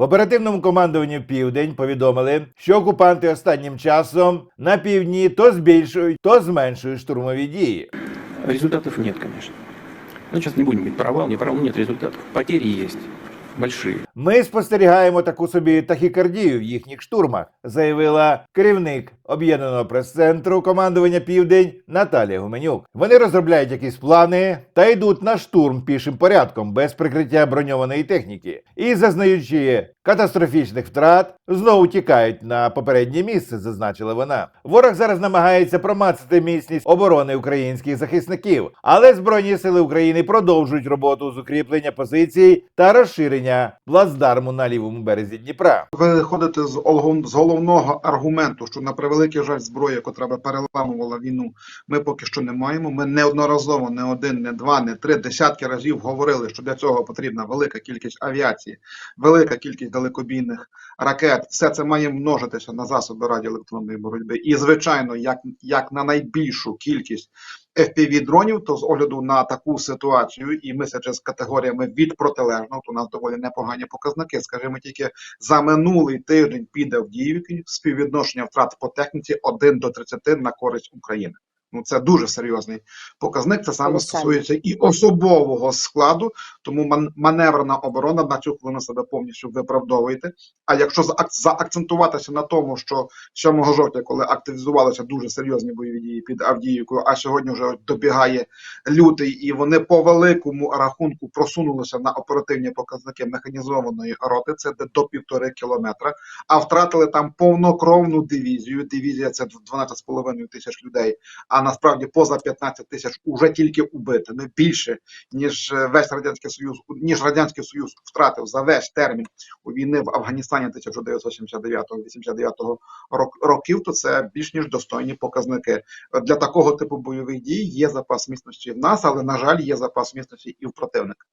В оперативному командуванні Південь повідомили, що окупанти останнім часом на півдні то збільшують, то зменшують штурмові дії. Результатів нет, звісно. Ну, зараз не будемо мати провал, не провал, немає результатів. Потери есть. Большие. Ми спостерігаємо таку собі тахікардію в їхніх штурмах, заявила керівник об'єднаного прес-центру командування Південь Наталія Гуменюк. Вони розробляють якісь плани та йдуть на штурм пішим порядком без прикриття броньованої техніки і, зазнаючи катастрофічних втрат, знову тікають на попереднє місце, зазначила вона. Ворог зараз намагається промацати міцність оборони українських захисників, але збройні сили України продовжують роботу з укріплення позицій та розширення плацдарму на лівому березі Дніпра. виходити з з головного аргументу, що на превеликий жаль зброя, би переламувала війну, ми поки що не маємо. Ми неодноразово, не один, не два, не три десятки разів говорили, що для цього потрібна велика кількість авіації, велика кількість далекобійних ракет. Все це має множитися на засоби радіоелектронної боротьби. І звичайно, як, як на найбільшу кількість FPV дронів, то з огляду на таку ситуацію, і мислячи з категоріями від протилежного, то у нас доволі непогані показники. Скажімо, тільки за минулий тиждень під Авдіївки співвідношення втрат по техніці 1 до 30 на користь України. Ну це дуже серйозний показник. Це саме стосується і особового складу, тому ман- маневрна оборона на цю хвилину себе повністю виправдовуєте. А якщо заакцентуватися на тому, що 7 жовтня, коли активізувалися дуже серйозні бойові дії під Авдіївкою, а сьогодні вже добігає лютий, і вони по великому рахунку просунулися на оперативні показники механізованої роти, це де до півтори кілометра, а втратили там повнокровну дивізію. Дивізія це 12,5 тисяч людей, а насправді поза 15 тисяч уже тільки убитими більше ніж е, весь радянський союз, ніж радянський союз втратив за весь термін у війни в Афганістані 1979-89 рок- років. То це більш ніж достойні показники для такого типу бойових дій. Є запас міцності в нас, але на жаль, є запас міцності і в противника.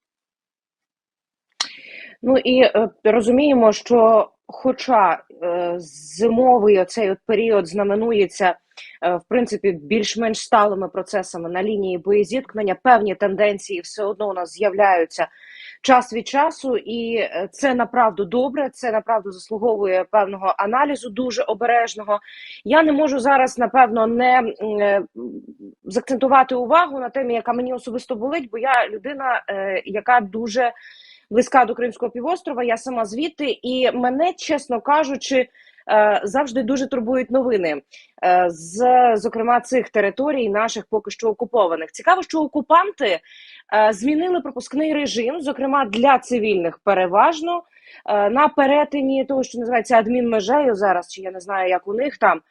Ну і е, розуміємо, що хоча е, зимовий оцей от період знаменується в принципі більш-менш сталими процесами на лінії боєзіткнення, певні тенденції все одно у нас з'являються час від часу, і е, це направду добре. Це направду заслуговує певного аналізу, дуже обережного. Я не можу зараз, напевно, не е, закцентувати увагу на темі, яка мені особисто болить, бо я людина, е, яка дуже близька до Кримського півострова. Я сама звідти, і мене, чесно кажучи, е, завжди дуже турбують новини е, з зокрема цих територій, наших поки що окупованих. Цікаво, що окупанти е, змінили пропускний режим, зокрема для цивільних, переважно е, на перетині того, що називається адмінмежею зараз, чи я не знаю, як у них там.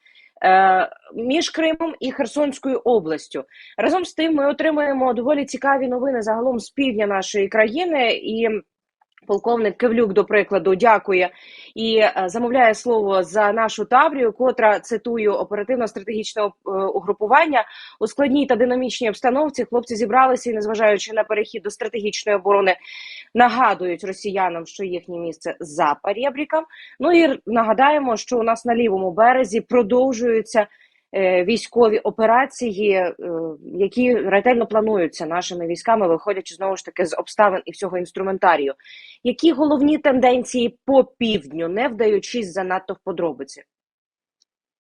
е, Між Кримом і Херсонською областю разом з тим ми отримуємо доволі цікаві новини загалом з півдня нашої країни і. Полковник Кивлюк, до прикладу, дякує і е, замовляє слово за нашу Таврію, котра цитую оперативно-стратегічне е, угрупування у складній та динамічній обстановці. Хлопці зібралися і, незважаючи на перехід до стратегічної оборони, нагадують росіянам, що їхнє місце за перебріком. Ну і нагадаємо, що у нас на лівому березі продовжуються військові операції, е, які ретельно плануються нашими військами, виходячи знову ж таки з обставин і всього інструментарію. Які головні тенденції по півдню, не вдаючись занадто в подробиці?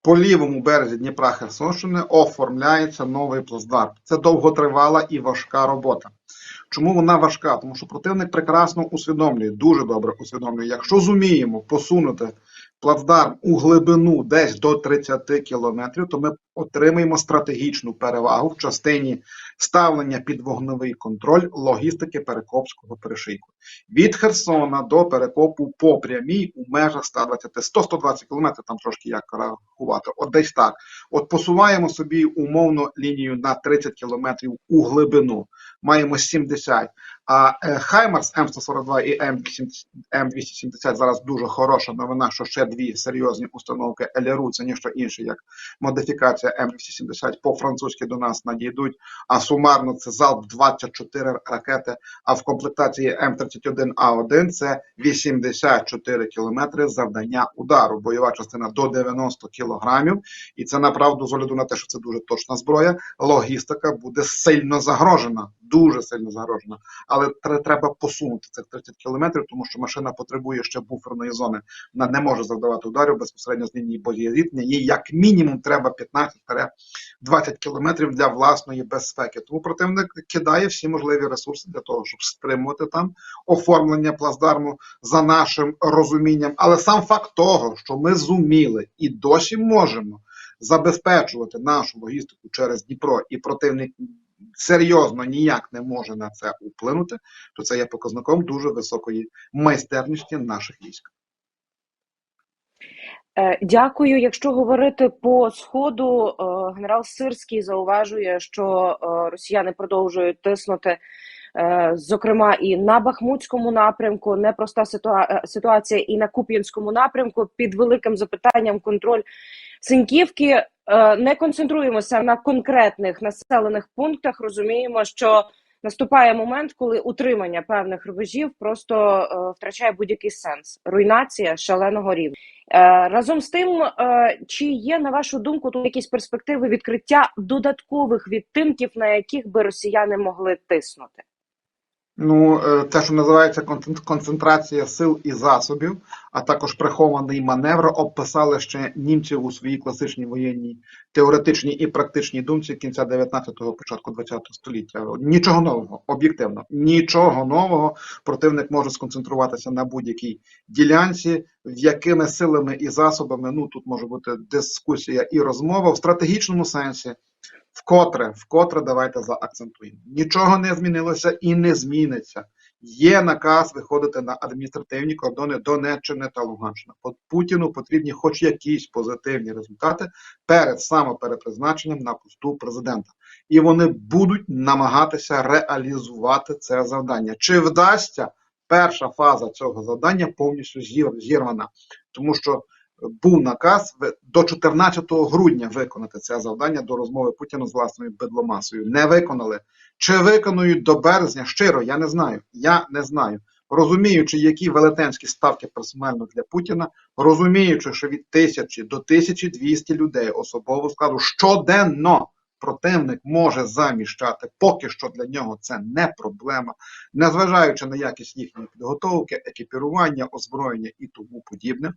По лівому березі Дніпра Херсонщини оформляється новий плацдарм. Це довготривала і важка робота. Чому вона важка? Тому що противник прекрасно усвідомлює, дуже добре усвідомлює. Якщо зуміємо посунути плацдарм у глибину десь до 30 кілометрів, то ми отримаємо стратегічну перевагу в частині ставлення під вогневий контроль логістики Перекопського перешийку. Від Херсона до Перекопу по прямій у межах 120, 100-120 кілометрів, там трошки як рахувати, от десь так. От посуваємо собі умовно лінію на 30 кілометрів у глибину, маємо 70. А е, Хаймарс М142 і М270 М270 зараз дуже хороша новина, що ще дві серйозні установки ЛРУ, це ніщо інше, як модифікація М270 по-французьки до нас надійдуть, а сумарно це залп 24 ракети, а в комплектації М31А1 це 84 кілометри завдання удару, бойова частина до 90 кілограмів, і це направду з огляду на те, що це дуже точна зброя, логістика буде сильно загрожена. Дуже сильно загрожена. Але тре- треба посунути цих 30 кілометрів, тому що машина потребує ще буферної зони. Вона не може завдавати ударів безпосередньо з лінії боєзіткнення. Їй як мінімум треба 15-20 кілометрів для власної безпеки. Тому противник кидає всі можливі ресурси для того, щоб стримувати там оформлення плацдарму за нашим розумінням. Але сам факт того, що ми зуміли і досі можемо забезпечувати нашу логістику через Дніпро, і противник серйозно ніяк не може на це вплинути, то це є показником дуже високої майстерності наших військ. Е, Дякую. Якщо говорити по сходу, е, генерал Сирський зауважує, що е, росіяни продовжують тиснути, зокрема, і на Бахмутському напрямку. Непроста ситуа- ситуація і на Куп'янському напрямку. Під великим запитанням контроль Синьківки. Е, Не концентруємося на конкретних населених пунктах. Розуміємо, що наступає момент, коли утримання певних рубежів просто е, втрачає будь-який сенс. Руйнація шаленого рівня. Е, Разом з тим, чи є на вашу думку тут якісь перспективи відкриття додаткових відтинків, на яких би росіяни могли тиснути? Ну, е, те, що називається концен- концентрація сил і засобів, а також прихований маневр, описали ще німців у своїй класичній воєнній теоретичній і практичній думці кінця 19-го, початку 20-го століття. Нічого нового, об'єктивно, нічого нового. Противник може сконцентруватися на будь-якій ділянці, в якими силами і засобами. Ну тут може бути дискусія і розмова в стратегічному сенсі. Вкотре, вкотре давайте заакцентуємо. Нічого не змінилося і не зміниться. Є наказ виходити на адміністративні кордони Донеччини та Луганщини. Путіну потрібні хоч якісь позитивні результати перед самоперепризначенням на посту президента. І вони будуть намагатися реалізувати це завдання. Чи вдасться перша фаза цього завдання повністю зір- зірвана? Тому що був наказ до 14 грудня виконати це завдання до розмови Путіна з власною бедломасою. Не виконали. Чи виконують до березня? Щиро, я не знаю. Я не знаю. Розуміючи, які велетенські ставки персонально для Путіна, розуміючи, що від тисячі до 1200 людей особового складу щоденно противник може заміщати, поки що для нього це не проблема, незважаючи на якість їхньої підготовки, екіпірування, озброєння і тому подібне,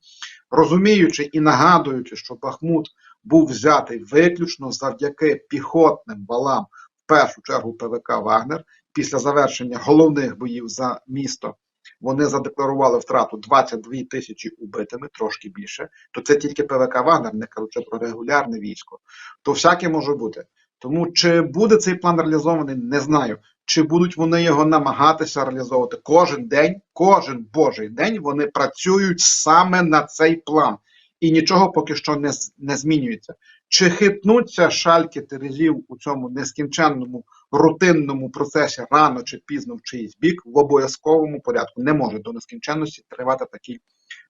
розуміючи і нагадуючи, що Бахмут був взятий виключно завдяки піхотним валам, в першу чергу ПВК Вагнер, після завершення головних боїв за місто. Вони задекларували втрату 22 тисячі убитими, трошки більше. То це тільки ПВК Вагнер, не кажучи про регулярне військо. То всяке може бути. Тому чи буде цей план реалізований, не знаю. Чи будуть вони його намагатися реалізовувати кожен день, кожен божий день вони працюють саме на цей план, і нічого поки що не, не змінюється. Чи хитнуться шальки терезів у цьому нескінченному рутинному процесі рано чи пізно в чиїсь бік в обов'язковому порядку? Не може до нескінченності тривати такий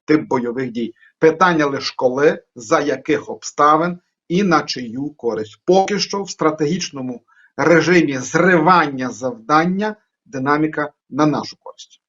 тип бойових дій. Питання лише коли, за яких обставин і на чию користь. Поки що в стратегічному режимі зривання завдання динаміка на нашу користь.